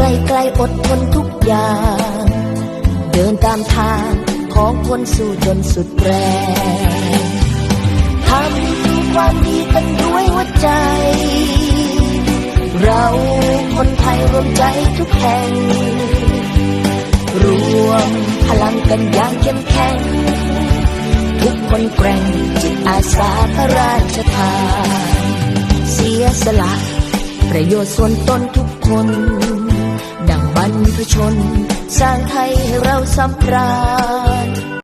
ใกล้ๆอดทนทุกอย่าง เดินตามทางของคนสู้จนสุดแรงทำความดีกันด้วยหัวใจ เราคนไทยรวมใจทุกแห่ง รวมพลังกันอย่างเข้มแข็ง ทุกคนแกร่งจิตอาสาพระราชทาน เสียสละประโยชน์ส่วนตนทุกคน พชน สร้างไทยให้เราสำราญ